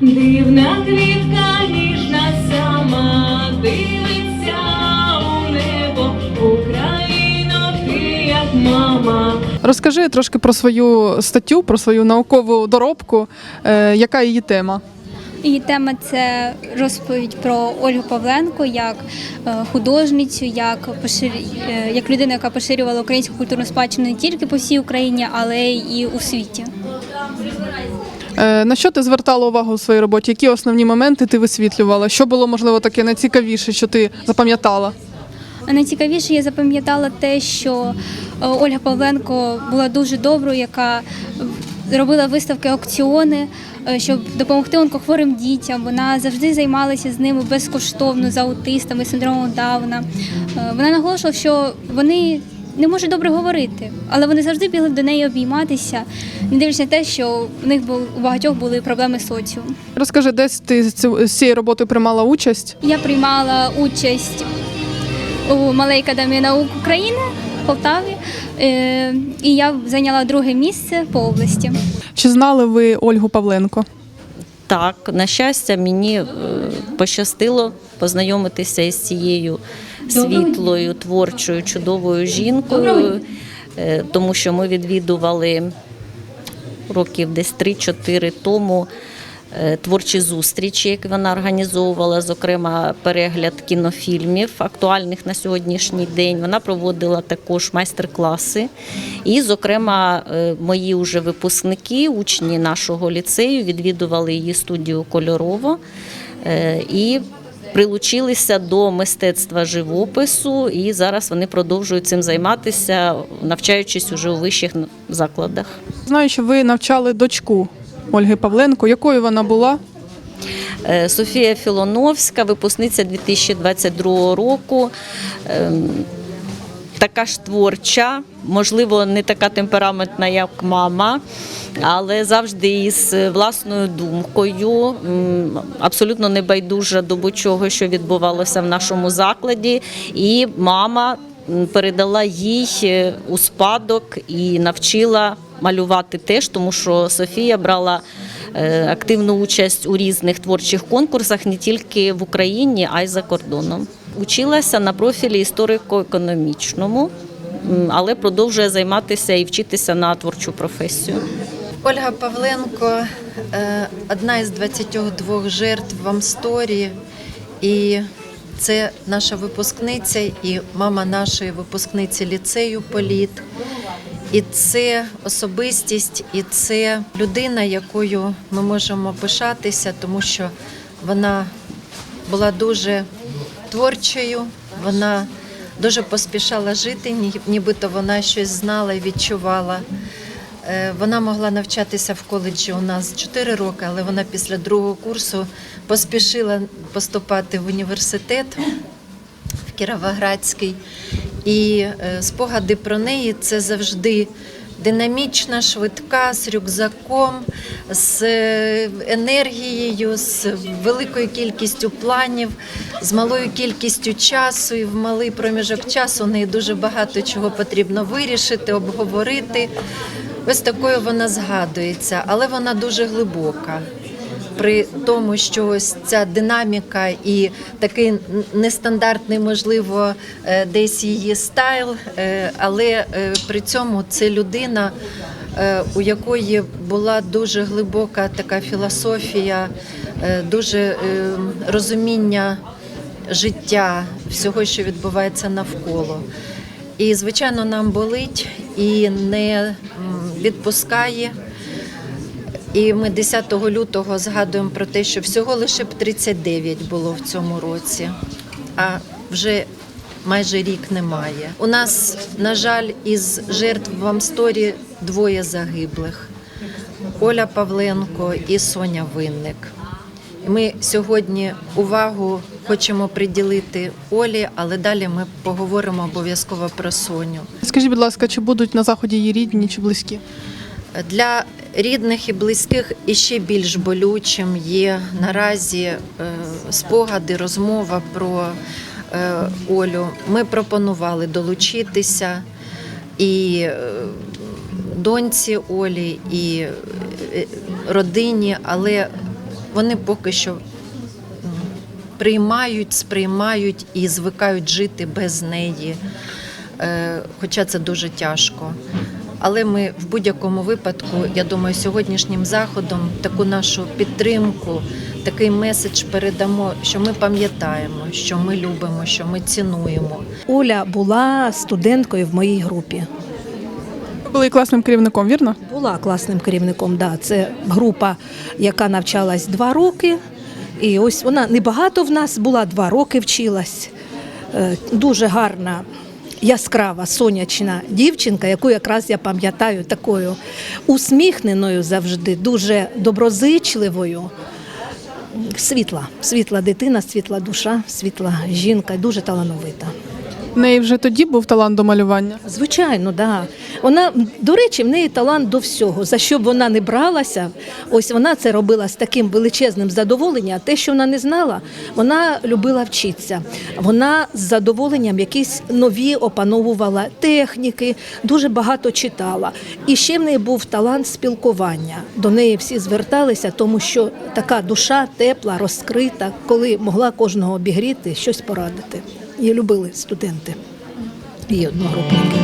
Дивна квітка ніжна сама дивиться у небо, Україно, ти як мама. Розкажи трошки про свою статтю, про свою наукову доробку. Е, яка її тема? Її тема це розповідь про Ольгу Павленко як е, художницю, як пошир... е, як людину, яка поширювала українську культурну спадщину не тільки по всій Україні, але й у світі. Е, на що ти звертала увагу у своїй роботі? Які основні моменти ти висвітлювала? Що було можливо таке найцікавіше, що ти запам'ятала? Найцікавіше я запам'ятала те, що е, Ольга Павленко була дуже доброю, яка робила виставки аукціони, е, щоб допомогти онкохворим дітям. Вона завжди займалася з ними безкоштовно з аутистами, синдромом Дауна. Вона наголошувала, що вони не можуть добре говорити, але вони завжди бігли до неї обійматися, не дивлячись на те, що у них був у багатьох були проблеми з соціумом. Розкажи, десь ти з цією роботою приймала участь? Я приймала участь у Малій академії наук України в Полтаві, е, і я зайняла друге місце по області. Чи знали ви Ольгу Павленко? Так, на щастя, мені е, пощастило познайомитися із цією світлою, творчою, чудовою жінкою, е, тому що ми відвідували років десь 3-4 тому е, творчі зустрічі, які вона організовувала, зокрема перегляд кінофільмів, актуальних на сьогоднішній день. Вона проводила також майстер-класи. І, зокрема, е, мої вже випускники, учні нашого ліцею, відвідували її студію кольорово і прилучилися до мистецтва живопису. І зараз вони продовжують цим займатися, навчаючись уже у вищих закладах. Знаю, що ви навчали дочку Ольги Павленко. Якою вона була? Е, Софія Філоновська, випускниця 2022 року. Така ж творча, можливо, не така темпераментна, як мама, але завжди із власною думкою, абсолютно не байдужа до будь-чого, що відбувалося в нашому закладі. І мама передала їй е, у спадок і навчила малювати теж, тому що Софія брала е, активну участь у різних творчих конкурсах не тільки в Україні, а й за кордоном. Училася на профілі історико-економічному, але продовжує займатися і вчитися на творчу професію. Ольга Павленко е, одна із 22 жертв в Амсторі, і це наша випускниця і мама нашої випускниці ліцею Політ. І це особистість, і це людина, якою ми можемо пишатися, тому що вона була дуже творчою, вона дуже поспішала жити, нібито вона щось знала і відчувала. Е, Вона могла навчатися в коледжі у нас 4 роки, але вона після другого курсу поспішила поступати в університет в Кіровоградський. І е, спогади про неї це завжди динамічна, швидка, з рюкзаком, з е, енергією, з великою кількістю планів, з малою кількістю часу. І в малий проміжок часу у неї дуже багато чого потрібно вирішити, обговорити. Ось такою вона згадується, але вона дуже глибока при тому, що ось ця динаміка і такий нестандартний, можливо, е, десь її стайл, е, але е, при цьому це людина, у якої була дуже глибока така філософія, дуже розуміння життя, всього, що відбувається навколо. І, звичайно, нам болить і не відпускає. І ми 10 лютого згадуємо про те, що всього лише б 39 було в цьому році, а вже майже рік немає. У нас, на жаль, із жертв в Амсторі двоє загиблих: Оля Павленко і Соня Винник. Ми сьогодні увагу хочемо приділити Олі, але далі ми поговоримо обов'язково про Соню. Скажіть, будь ласка, чи будуть на заході її рідні чи близькі? Для рідних і близьких іще більш болючим є наразі е, спогади, розмова про е, Олю. Ми пропонували долучитися і е, доньці Олі, і родині, але вони поки що приймають, сприймають і звикають жити без неї. Хоча це дуже тяжко. Але ми в будь-якому випадку, я думаю, сьогоднішнім заходом таку нашу підтримку, такий меседж передамо, що ми пам'ятаємо, що ми любимо, що ми цінуємо. Оля була студенткою в моїй групі. Ви були і класним керівником, вірно? Була класним керівником. Да. Це група, яка навчалась два роки. І ось вона небагато в нас була, два роки вчилась. Е, Дуже гарна, яскрава, сонячна дівчинка, яку якраз я пам'ятаю такою усміхненою завжди, дуже доброзичливою. Світла, світла дитина, світла душа, світла жінка, дуже талановита. Неї вже тоді був талант до малювання. Звичайно, да. Вона, до речі, в неї талант до всього. За що б вона не бралася, ось вона це робила з таким величезним задоволенням. Те, що вона не знала, вона любила вчитися. Вона з задоволенням якісь нові опановувала техніки, дуже багато читала. І ще в неї був талант спілкування. До неї всі зверталися, тому що така душа тепла, розкрита, коли могла кожного обігріти, щось порадити. Її любили студенти і одногрупники.